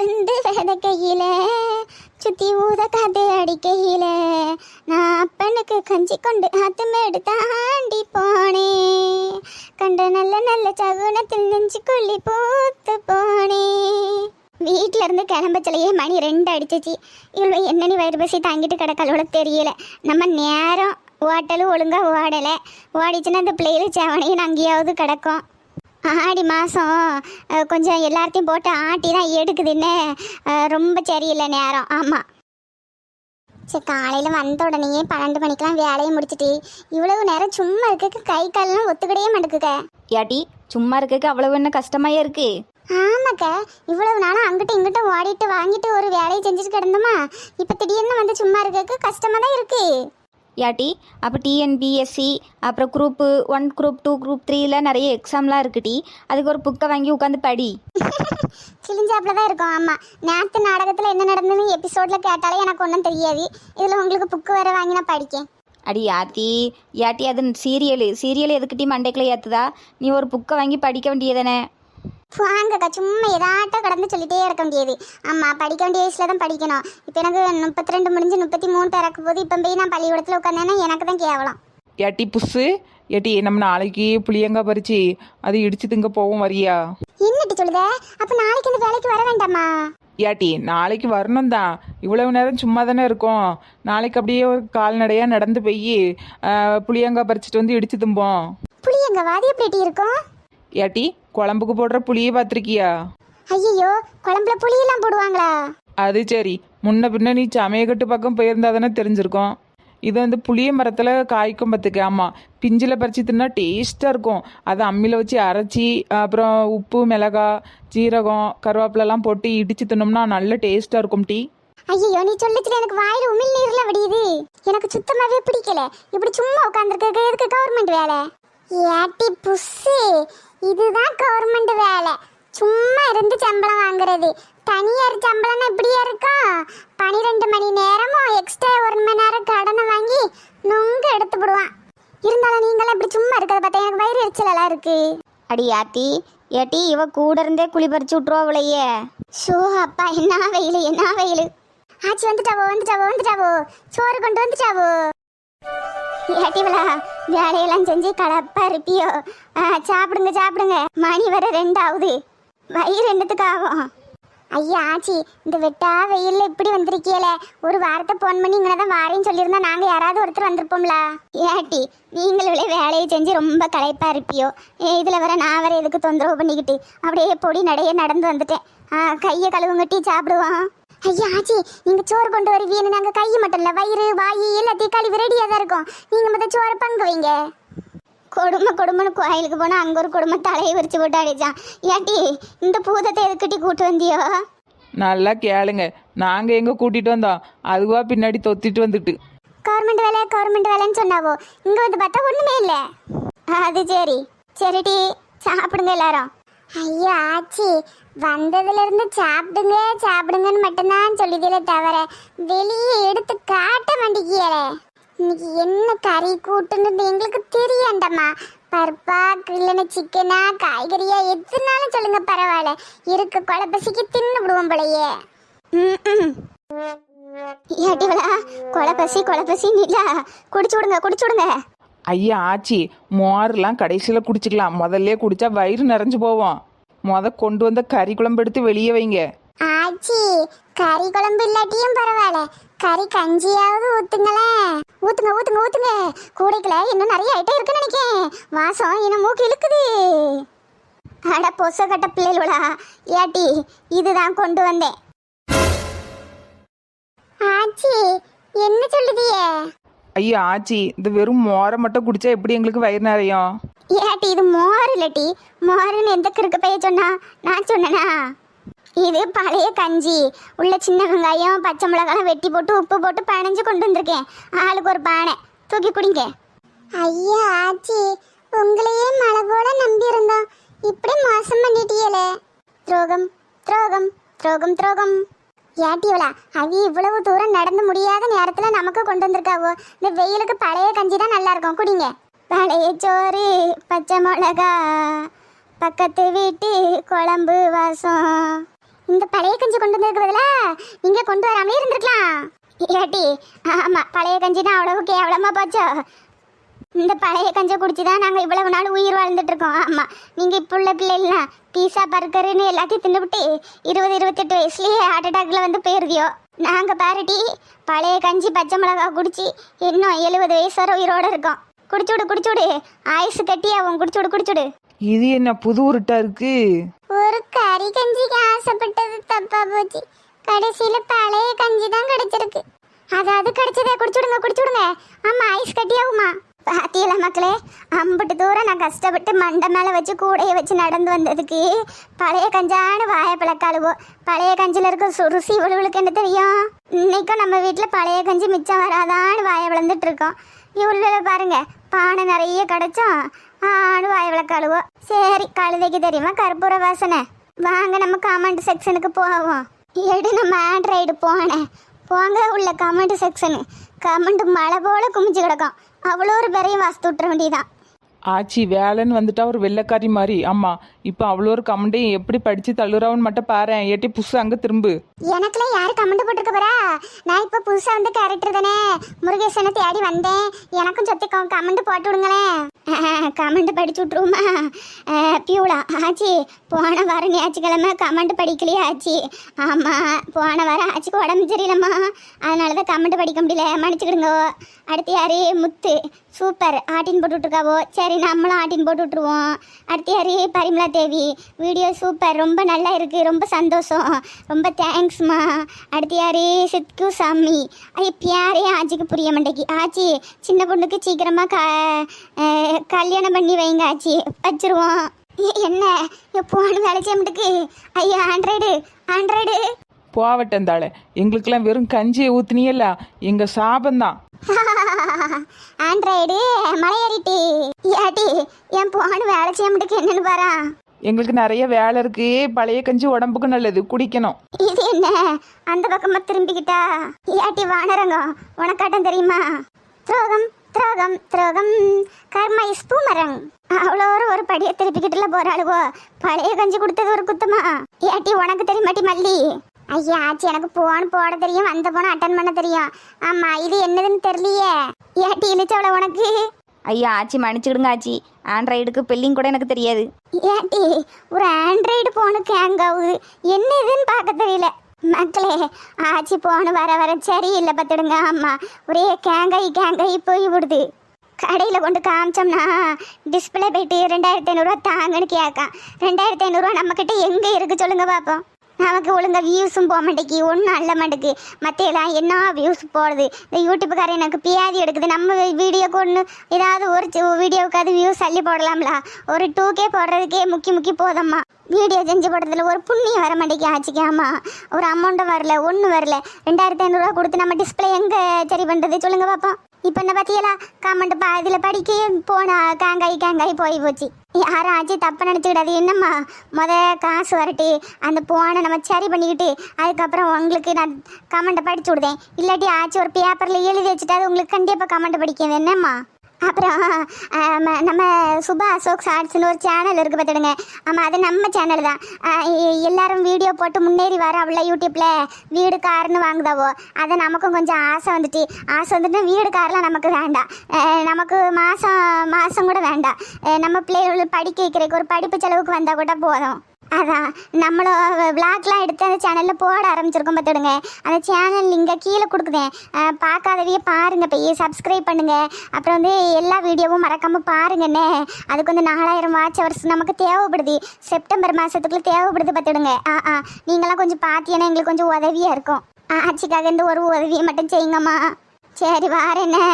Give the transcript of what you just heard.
உளுந்து விதைக்கையில சுத்தி ஊத காத்து அடிக்கையில நான் அப்பனுக்கு கஞ்சி கொண்டு ஆத்துமேடு தாண்டி போனேன் கண்ட நல்ல நல்ல சகுனத்தில் நெஞ்சு கொள்ளி பூத்து போனேன் வீட்டில இருந்து கிளம்பச்சலையே மணி ரெண்டு அடிச்சிச்சு. இவ்வளோ என்னனி வயிறு பசி தாங்கிட்டு கிடக்கலோட தெரியல. நம்ம நேரம் ஓட்டலும் ஒழுங்காக ஓடலை. ஓடிச்சுன்னா அந்த பிள்ளைகளும் செவனையும் அங்கேயாவது கிடக்கும். ஆடி மாதம் கொஞ்சம் எல்லாத்தையும் போட்டு ஆட்டி தான் எடுக்குதுன்னு ரொம்ப சரியில்லை நேரம். ஆமாம் சரி காலையில் வந்த உடனேயே பன்னெண்டு மணிக்கெலாம் வேலையை முடிச்சிட்டு இவ்வளவு நேரம் சும்மா இருக்க கை கால்லாம் ஒத்துக்கிடவே மாட்டேங்குக்க ஏட்டி சும்மா இருக்கக்கு அவ்வளவு என்ன கஷ்டமாயே இருக்கு? ஆமாக்கா இவ்வளவு நாளும் அங்கிட்ட இங்கிட்ட ஓடிட்டு வாங்கிட்டு ஒரு வேலையை செஞ்சுட்டு கிடந்தோமா? இப்போ திடீர்னு வந்து சும்மா இருக்கக்கு கஷ்டமாக தான் இருக்கு. ஏட்டி அப்போ டிஎன்பிஎஸ்சி அப்புறம் group one group two group த்ரீல நிறைய எக்ஸாம்லாம் இருக்குடி அதுக்கு ஒரு புக்கை வாங்கி உட்காந்து படி. கிழிஞ்சாப்புல தான் இருக்கும். ஆமாம் நேற்று நாடகத்தில் என்ன நடந்ததுன்னு எபிசோடில் கேட்டாலே எனக்கு ஒன்றும் தெரியாது. இதில் உங்களுக்கு புக்கு வேற வாங்கி நான் படிக்கேன். அடி யாத்தி ஏட்டி அது சீரியலு சீரியல் எதுக்கிட்டி மண்டைக்குள்ள ஏற்றுதா நீ ஒரு புக்கை வாங்கி படிக்க வேண்டியதானே வாங்கக்கா சும்மா எதாட்டம் கடந்து சொல்லிட்டே இருக்க முடியாது ஆமாம் படிக்க வேண்டிய வயசில் தான் படிக்கணும். இப்போ எனக்கு முப்பத்தி ரெண்டு முடிஞ்சு முப்பத்தி மூணு பிறக்க போது இப்போ போய் நான் பள்ளிக்கூடத்தில் உட்காந்தேன்னா எனக்கு தான் கேவலம். ஏட்டி புஸ்ஸு ஏட்டி நம்ம நாளைக்கு புளியங்காய் பறிச்சு அது இடிச்சு திங்க போவோம் வரியா? என்னட்டு சொல்லுத? அப்போ நாளைக்கு இந்த வேலைக்கு வர வேண்டாமா? ஏட்டி நாளைக்கு வரணும் தான். இவ்வளவு நேரம் சும்மா தானே இருக்கோம். நாளைக்கு அப்படியே ஒரு கால்நடையாக நடந்து போய் புளியங்காய் பறிச்சுட்டு வந்து இடிச்சு தும்போம். புளி எங்க வாதி எப்படி இருக்கும்? ஏட்டி குழம்புக்கு போடுற புளியை பார்த்துருக்கியா? ஐயோ குழம்புல புளியெல்லாம் போடுவாங்களா? அது சரி. முன்ன பின்ன நீ சமயக்கட்டு பக்கம் போயிருந்தா தானே தெரிஞ்சிருக்கும். இது வந்து புளிய மரத்தில் காய்க்கும் பார்த்துக்க ஆமாம் பிஞ்சில் பறிச்சு தின்னா டேஸ்ட்டாக இருக்கும். அதை அம்மியில் வச்சு அரைச்சி அப்புறம் உப்பு மிளகாய் ஜீரகம் கருவேப்பிலெல்லாம் போட்டு இடிச்சு தின்னோம்னா நல்ல டேஸ்ட்டாக இருக்கும் டீ. ஐயோ நீ சொல்லிச்சுல எனக்கு வாயில உமிழ் நீர்ல வடியுது. எனக்கு சுத்தமாவே பிடிக்கல. இப்படி சும்மா உட்காந்துருக்க எதுக்கு கவர்மெண்ட் வேலை? ஏட்டி புஸ்ஸு. இதுதான் கவர்மெண்ட் வேலை. சும்மா இருந்து சம்பளம் வாங்குறது. தனியார் சம்பளம்னா இப்படியா இருக்கும் பனிரெண்டு மணி நேரமும் எக்ஸ்ட்ரா ஒரு மணி நேரம் கடனை வாங்கி நொங்கு எடுத்து விடுவான் இருந்தாலும் நீங்களாம் இப்படி சும்மா இருக்கிறத பார்த்தா எனக்கு வயிறு எரிச்சலெல்லாம் இருக்கு. அடி யாத்தி ஏட்டி இவ கூட இருந்தே குழி பறிச்சு விட்ருவா அவளையே ஷோ அப்பா என்ன வெயில் என்ன வெயில். ஆச்சி வந்துட்டாவோ வந்துட்டாவோ வந்துட்டாவோ. சோறு கொண்டு வந்துட்டாவோ. ஏட்டிவளா வேலையெல்லாம் செஞ்சு கடப்பா இருப்பியோ. ஆ, சாப்பிடுங்க சாப்பிடுங்க. மணி வர ரெண்டாவது. வயிறு ரெண்டுத்துக்கு ஆகும்? ஐயா ஆச்சி இந்த வெட்டா வெயில்ல இப்படி வந்திருக்கியல. ஒரு வாரத்தை போன் பண்ணி இங்கே தான் வாரேன்னு சொல்லியிருந்தா நாங்கள் யாராவது ஒருத்தர் வந்திருப்போம்ல. ஏட்டி நீங்களே வேலையை செஞ்சு ரொம்ப களைப்பா இருப்பியோ. இதில் வர நான் வர எதுக்கு தொந்தரவு பண்ணிக்கிட்டு அப்படியே பொடி நடைய நடந்து வந்துட்டேன். ஆ கையை கழுவுங்கட்டி சாப்பிடுவோம். ஐயா ஆச்சி நீங்க சோறு கொண்டு வருவீன்னு நாங்க கை மட்டும் இல்ல வயிறு வாயு எல்லாத்தையும் கழுவி ரெடியா தான் இருக்கோம். நீங்க மொத்த சோறு பங்கு வைங்க கொடுமை கொடுமைன்னு கோயிலுக்கு போனா அங்க ஒரு குடும்ப தலையை விரிச்சு போட்டு அடிச்சான் ஏட்டி இந்த பூதத்தை எதுக்கிட்டி கூட்டு வந்தியோ? நல்லா கேளுங்க. நாங்கள் எங்கே கூட்டிகிட்டு வந்தோம்? அதுவா பின்னாடி தொத்திட்டு வந்துட்டு. கவர்மெண்ட் வேலை கவர்மெண்ட் வேலைன்னு சொன்னாவோ? இங்க வந்து பார்த்தா ஒண்ணுமே இல்ல. அது சரி. சரிடி சாப்பிடுங்க எல்லாரும். ஐயோ ஆச்சி. வந்ததுல இருந்து சாப்பிடுங்க சாப்பிடுங்கன்னு மட்டும்தான் சொல்லிதில தவிர வெளியே எடுத்து காட்ட மாட்டேங்கியலே. இன்னைக்கு என்ன கறி கூட்டுன்னு எங்களுக்கு தெரியாண்டம்மா. பருப்பா இல்லைன்னு சிக்கனா காய்கறியா எதுனாலும் சொல்லுங்க பரவாயில்ல. இருக்க குழப்பசிக்கு தின்னு விடுவோம் போலயே. ஏட்டிவளா குழப்பசி கொலப்பசி நிலா குடிச்சு விடுங்க குடிச்சு விடுங்க. ஐயா ஆச்சி மோர்லாம் கடைசியில் குடிச்சிக்கலாம். முதல்ல குடிச்சா வயிறு நிறைஞ்சு போவோம். முத கொண்டு வந்த கறி குழம்பு எடுத்து வெளியே வைங்க. ஆச்சி கறி குழம்பு இல்லாட்டியும் பரவாயில்ல. கறி கஞ்சியாவது ஊத்துங்களேன். ஊத்துங்க ஊத்துங்க ஊத்துங்க. கூடைக்குள்ள இன்னும் நிறைய ஐட்டம் இருக்குன்னு நினைக்கேன். வாசம் என்ன மூக்கு இழுக்குது. அட பொச கட்ட பிள்ளைகளா ஏட்டி இதுதான் கொண்டு வந்தேன். ஆச்சி என்ன சொல்லுதியே ஐயா ஆச்சி இந்த வெறும் மோரை மட்டும் குடிச்சா எப்படி எங்களுக்கு வயிறு நிறையும்? ஏட்டி இது மோர் இல்லட்டி. மோருன்னு எந்த கிறுக்கு பைய சொன்னா? நான் சொன்னனா? இது பழைய கஞ்சி. உள்ள சின்ன வெங்காயம் பச்சை மிளகாய் வெட்டி போட்டு உப்பு போட்டு பனைஞ்சு கொண்டு வந்திருக்கேன். ஆளுக்கு ஒரு பானை. தூக்கி குடிங்க. ஐயா ஆச்சி. உங்களையே மழை போல நம்பி இருந்தோம் இப்படி மோசம் பண்ணிட்டியலே. துரோகம் துரோகம் துரோகம் துரோகம். ஏட்டியோலா அவி இவ்வளவு தூரம் நடந்து முடியாத நேரத்துல நமக்கு கொண்டு வந்திருக்காவோ? இந்த வெயிலுக்கு பழைய கஞ்சி தான் நல்லா இருக்கும் குடிங்க. பழைய சோறு பச்சை மிளகா பக்கத்து வீட்டு குழம்பு வாசம். இந்த பழைய கஞ்சி கொண்டு வந்திருக்கிறதுல நீங்க கொண்டு வராமலே இருந்திருக்கலாம். ஏட்டி ஆமா பழைய கஞ்சினா அவ்வளவு கேவலமா போச்சோ. இந்த பழைய கஞ்சை குடிச்சு தான் நாங்கள் இவ்வளவு நாள் உயிர் வாழ்ந்துட்டு இருக்கோம் ஆமாம் நீங்கள் இப்போ உள்ள பிள்ளைலாம் பீஸா பர்கருன்னு எல்லாத்தையும் தின்னுபிட்டு இருபது இருபத்தெட்டு வயசுலேயே ஹார்ட் அட்டாக்ல வந்து போயிருதியோ நாங்கள் பாருட்டி பழைய கஞ்சி பச்சை மிளகா குடிச்சு இன்னும் எழுபது வயசு வரை உயிரோட இருக்கோம். குடிச்சுடு குடிச்சுடு ஆயுசு கட்டி அவன் குடிச்சுடு குடிச்சுடு இது என்ன புது உருட்டா இருக்கு? ஒரு கறி கஞ்சிக்கு ஆசைப்பட்டது தப்பா போச்சு. கடைசியில பழைய கஞ்சி தான் கிடைச்சிருக்கு. அதாவது கிடைச்சதே குடிச்சுடுங்க குடிச்சுடுங்க ஆமா ஐஸ் கட்டியாகுமா பாத்தியில மக்களே அம்பிட்டு தூரம் நான் கஷ்டப்பட்டு மண்டை மேலே வச்சு கூடையை வச்சு நடந்து வந்ததுக்கு பழைய கஞ்சான வாயப்பழக்காளுவோ பழைய கஞ்சில் இருக்க சுருசி ருசி இவளுக்கு என்ன தெரியும்? இன்னைக்கும் நம்ம வீட்டில் பழைய கஞ்சி மிச்சம் வராதான்னு வாயை விளந்துட்டு இருக்கோம். இவ்வளோ பாருங்க பானை நிறைய கிடைச்சோம். ஆடு வாயை விளக்காளுவோ. சரி கழுதைக்கு தெரியுமா கற்பூர வாசனை? வாங்க நம்ம கமெண்ட் செக்ஷனுக்கு போவோம். எடு நம்ம ஆண்ட்ராய்டு போனேன் போங்க உள்ள கமெண்ட் செக்ஷனு கமெண்ட் மழை போல குமிச்சு கிடக்கும். அவ்வளோ ஒரு பெரிய வாஸ்து விட்டுற வேண்டியதான் ஆச்சி வேலைன்னு வந்துட்டா ஒரு வெள்ளைக்காரி மாதிரி. ஆமா இப்போ அவ்வளோ ஒரு கமெண்டையும் எப்படி படிச்சு தள்ளுறான்னு மட்டும் பாரு ஏட்டி புதுசு அங்கே திரும்பு. எனக்குலாம் யாரு கமெண்ட் போட்டிருக்க போறா? நான் இப்போ புதுசா வந்து கேரக்டர் தானே. முருகேசனை தேடி வந்தேன். எனக்கும் சொத்தி கமெண்ட் போட்டு விடுங்களேன். கமெண்ட் படிச்சு விட்ருவோமா பியூலா ஆச்சி போன வாரம் ஞாயிற்றுக்கிழமை கமெண்ட் படிக்கலையே ஆச்சி? ஆமா போன வாரம் ஆச்சிக்கு உடம்பு சரியில்லைம்மா. அதனால தான் கமெண்ட் படிக்க முடியல. மன்னிச்சுக்கிடுங்க. அடுத்து யாரு? முத்து. சூப்பர். ஆட்டின் போட்டு விட்ருக்காவோ நம்மளும் ஆட்டின் போட்டு விட்ருவோம் அடுத்து யாரு? பரிமலா தேவி. வீடியோ சூப்பர் ரொம்ப நல்லா இருக்குது ரொம்ப சந்தோஷம். ரொம்ப தேங்க்ஸ்மா அடுத்து யாரு? சித்கு சாமி. ஐய பியாரே ஆச்சிக்கு புரிய மாட்டேங்கி. ஆச்சி சின்ன பொண்ணுக்கு சீக்கிரமாக க கல்யாணம் பண்ணி வைங்க ஆச்சி வச்சுருவோம். என்ன? போன வேலை செய்ய ஐயா ஆண்ட்ராய்டு ஆண்ட்ராய்டு போவட்டம் தாளே. எங்களுக்கெல்லாம் வெறும் கஞ்சியை ஊற்றுனியல்ல எங்கள் சாபந்தான் ஆண்ட்ராய்டு மலையேறிட்டு. ஏட்டி என் போன வேலை செய்ய மாட்டேக்கு என்னன்னு பாரா. எங்களுக்கு நிறைய வேலை இருக்கு. பழைய கஞ்சி உடம்புக்கு நல்லது. குடிக்கணும். இது என்ன? அந்த பக்கமா திரும்பிக்கிட்டா. ஏட்டி வானரங்கம். உனக்காட்டம் தெரியுமா? துரோகம் துரோகம் துரோகம். Karma is boomerang. அவ்வளோ ஒரு ஒரு படியை திருப்பிக்கிட்டுல போறாளுவோ. பழைய கஞ்சி கொடுத்தது ஒரு குத்தமா? ஏட்டி உனக்கு தெரியுமாட்டி மல்லி? ஐயா ஆச்சி எனக்கு போன் போட தெரியும் அந்த போன அட்டன் பண்ண தெரியும். ஆமா இது என்னதுன்னு தெரியலையே. ஏட்டி இழிச்சவள உனக்கு? ஐயா ஆச்சி மன்னிச்சுக்கிடுங்க ஆச்சி. ஆண்ட்ராய்டுக்கு பெல்லிங் கூட எனக்கு தெரியாது. ஏட்டி ஒரு ஆண்ட்ராய்டு போனுக்கு ஹேங் ஆகுது என்ன இதுன்னு பார்க்க தெரியல. மக்களே ஆச்சி போன வர வர சரியில்லை பார்த்துடுங்க ஆமா ஒரே கேங்காய் கேங்காய் போய் விடுது. கடையில் கொண்டு காமிச்சோம்னா டிஸ்பிளே போயிட்டு ரெண்டாயிரத்தி ஐநூறுரூவா தாங்கன்னு கேட்கான். ரெண்டாயிரத்தி ஐநூறுரூவா நம்மக்கிட்ட எங்கே இருக்குது சொல்லுங்க பார்ப்போம் நமக்கு ஒழுங்கா வியூஸும் போக மாட்டேங்கி ஒன்றும் அல்ல மாட்டேக்கு மற்றையெல்லாம் என்ன வியூஸ் போடுது? இந்த யூடியூப்புக்காரன் எனக்கு பியாதி எடுக்குது. நம்ம வீடியோக்கு ஒன்று ஏதாவது ஒரு சி- வீடியோவுக்காவது வியூஸ் அள்ளி போடலாம்ல? ஒரு டூ கே போடுறதுக்கே முக்கி முக்கி போதம்மா. வீடியோ செஞ்சு போடுறதுல ஒரு புண்ணியம் வர மாட்டேங்கி ஆச்சுக்காமா ஒரு அமௌண்ட்டும் வரல ஒன்றும் வரல. ரெண்டாயிரத்தி ஐநூறுரூவா கொடுத்து நம்ம டிஸ்பிளே எங்கே சரி பண்ணுறது சொல்லுங்கள் பார்ப்போம் இப்போ என்ன பார்த்தியலா கமெண்ட் பா இதில் படிக்க போனா கேங்காய் கேங்காய் போய் போச்சு. யாரும் ஆச்சு தப்பு நினச்சிக்கிடாது. என்னம்மா? முத காசு வரட்டு. அந்த போனை நம்ம சரி பண்ணிக்கிட்டு அதுக்கப்புறம் உங்களுக்கு நான் கமெண்ட்டை படிச்சு விடுதேன். இல்லாட்டி ஆச்சு ஒரு பேப்பரில் எழுதி வச்சுட்டு அது உங்களுக்கு கண்டிப்பாக கமெண்ட் படிக்கிறது. என்னம்மா? அப்புறம் நம்ம சுபா அசோக் ஷார்ட்ஸ்னு ஒரு சேனல் இருக்குது பார்த்துடுங்க. ஆமாம் அது நம்ம சேனல் தான். எல்லாரும் வீடியோ போட்டு முன்னேறி வர அவ்வளோ யூடியூப்பில் வீடு காருன்னு வாங்குதாவோ அதை நமக்கும் கொஞ்சம் ஆசை வந்துட்டு ஆசை வந்துட்டு வீடு கார்லாம் நமக்கு வேண்டாம். நமக்கு மாதம் மாதம் கூட வேண்டாம். நம்ம பிள்ளைகள் படிக்க வைக்கிறதுக்கு ஒரு படிப்பு செலவுக்கு வந்தால் கூட போதும். அதான். நம்மளும் விளாக்லாம் எடுத்து அந்த சேனலில் போட ஆரம்பிச்சிருக்கோம் பார்த்துடுங்க. அந்த சேனல் இங்கே கீழே கொடுக்குதேன் பார்க்காதவையே பாருங்க. போய் சப்ஸ்கிரைப் பண்ணுங்கள் அப்புறம் வந்து எல்லா வீடியோவும் மறக்காமல் பாருங்கண்ணே. அதுக்கு வந்து நாலாயிரம் வாட்ச் ஹவர்ஸ் நமக்கு தேவைப்படுது. செப்டம்பர் மாதத்துக்குள்ளே தேவைப்படுது பார்த்துடுங்க. ஆ ஆ நீங்களாம் கொஞ்சம் பார்த்தீங்கன்னா எங்களுக்கு கொஞ்சம் உதவியாக இருக்கும். ஆச்சிக்காக இந்த ஒரு உதவியை மட்டும் செய்யுங்கம்மா. சரி வாரேண்ணே.